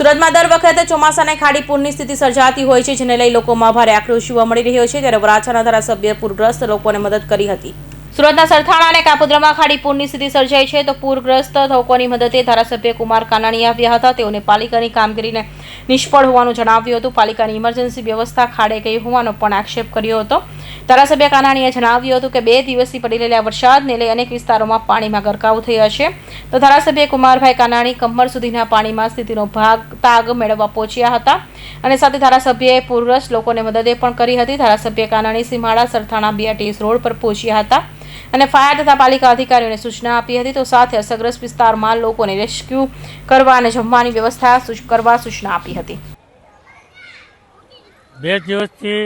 સુરતમાં દર વખતે ચોમાસાને ખાડી પૂરની સ્થિતિ સર્જાતી હોય છે, જેને લઈ લોકોમાં ભારે આક્રોશ જોવા મળી રહ્યો છે, ત્યારે વરાછાના ધારાસભ્ય પૂરગ્રસ્ત લોકોને મદદ કરી હતી. સુરતના સરથાણા અને કાપોદ્રામાં ખાડી પૂરની સ્થિતિ સર્જાઈ છે, તો પૂરગ્રસ્ત લોકોની મદદે ધારાસભ્ય કુમાર કાનાણી આવ્યા હતા. તેઓને પાલિકાની કામગીરીને નિષ્ફળ હોવાનું જણાવ્યું હતું. પાલિકાની ઇમરજન્સી વ્યવસ્થા ખાડે ગઈ હોવાનો પણ આક્ષેપ કર્યો હતો. ધારાસભ્ય કાનાણીએ જણાવ્યું હતું કે બે દિવસથી પડી રહેલા વરસાદને લઈ અનેક વિસ્તારોમાં પાણીમાં ગરકાવ થયા છે. તો ધારાસભ્ય કુમારભાઈ કાનાણી કમર સુધીના પાણીમાં સ્થિતિનો ભાગ તાગ મેળવવા પહોંચ્યા હતા અને સાથે ધારાસભ્યએ પૂરગ્રસ્ત લોકોને મદદે પણ કરી હતી. ધારાસભ્ય કાનાણી સીમાડા સરથાણા બીઆરટીએસ રોડ પર પહોંચ્યા હતા અને ફાયર તથા પાલિકા અધિકારીઓને સૂચના આપી હતી. તો સાથે અસરગ્રસ્ત વિસ્તારમાં લોકોને રેસ્ક્યુ કરવા અને જમવાની વ્યવસ્થા કરવા સૂચના આપી હતી. બે દિવસથી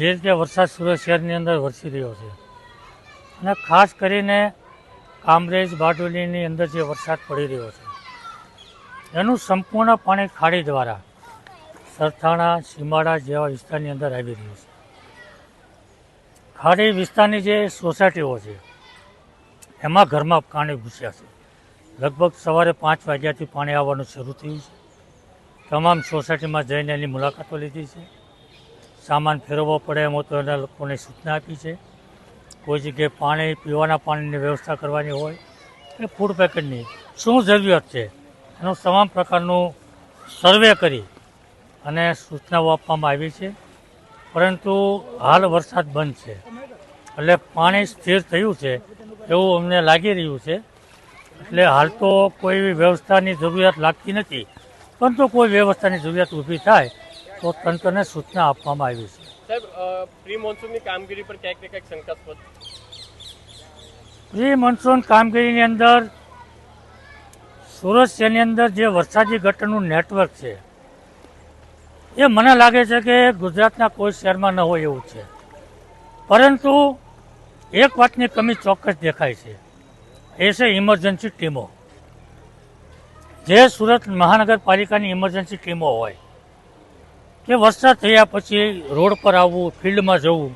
જે રીતે વરસાદ સુરત શહેરની અંદર વરસી રહ્યો છે. અને ખાસ કરીને કામરેજ બારડોલીની અંદર જે વરસાદ પડી રહ્યો છે. એનું સંપૂર્ણ પાણી ખાડી દ્વારા સરથાણા, સીમાડા જેવા વિસ્તારની અંદર આવી રહ્યું છે. ખાડી વિસ્તારની જે સોસાયટીઓ છે, એમાં ઘરમાં પાણી ઘૂસ્યા છે. લગભગ સવારે પાંચ વાગ્યાથી પાણી આવવાનું શરૂ થયું છે. તમામ સોસાયટીમાં જઈને એની મુલાકાતો લીધી છે. સામાન ફેરવવો પડે એમ તો એના લોકોને સૂચના આપી છે. કોઈ જગ્યાએ પાણી, પીવાના પાણીની વ્યવસ્થા કરવાની હોય કે ફૂડ પેકેટની શું જરૂરિયાત છે? એનું તમામ પ્રકારનું સર્વે કરી અને સૂચનાઓ આપવામાં આવી છે. પરંતુ હાલ વરસાદ બંધ છે. એટલે પાણી સ્થિર થયું છે એવું અમને લાગી રહ્યું છે. એટલે હાલ તો કોઈ વ્યવસ્થાની જરૂરિયાત લાગતી નથી. પરંતુ કોઈ વ્યવસ્થાની જરૂરિયાત ઊભી થાય તો તંત્રને સૂચના આપવામાં આવી છે. સાહેબ પ્રી મોન્સૂનની કામગીરી પર ક્યાંક ને ક્યાંક શંકાસ્પદ પ્રી મોન્સૂન કામગીરીની અંદર સુરત શહેરની અંદર જે વરસાદી ગટરનું નેટવર્ક છે એ મને લાગે છે કે ગુજરાતના કોઈ શહેરમાં ન હોય એવું છે. પરંતુ એક વાતની કમી ચોક્કસ દેખાય છે. એ છે ઇમરજન્સી ટીમો જે સુરત મહાનગરપાલિકાની ઇમરજન્સી ટીમો હોય. કે વરસાદ થયા પછી રોડ પર આવવું ફિલ્ડમાં જવું.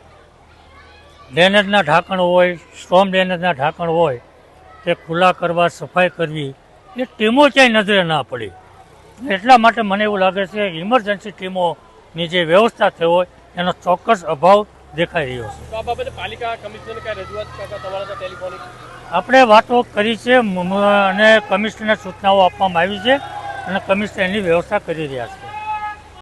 ડ્રેનેજના ઢાંકણ હોય સ્ટ્રોમ ડ્રેનેજના ઢાંકણ હોય તે ખુલ્લા કરવા સફાઈ કરવી એ ટીમો ક્યાંય નજરે ના પડી. એટલા માટે મને એવું લાગે છે ઇમરજન્સી ટીમોની જે વ્યવસ્થા થઈ હોય એનો ચોક્કસ અભાવ દેખાઈ રહ્યો છે. આ બાબતે પાલિકા કમિશનરને કઈ રજૂઆત કરતા તમારા ટેલિફોનિક? આપણે વાતો કરી છે અને કમિશનરને સૂચનાઓ આપવામાં આવી છે અને કમિશનર એની વ્યવસ્થા કરી રહ્યા છે.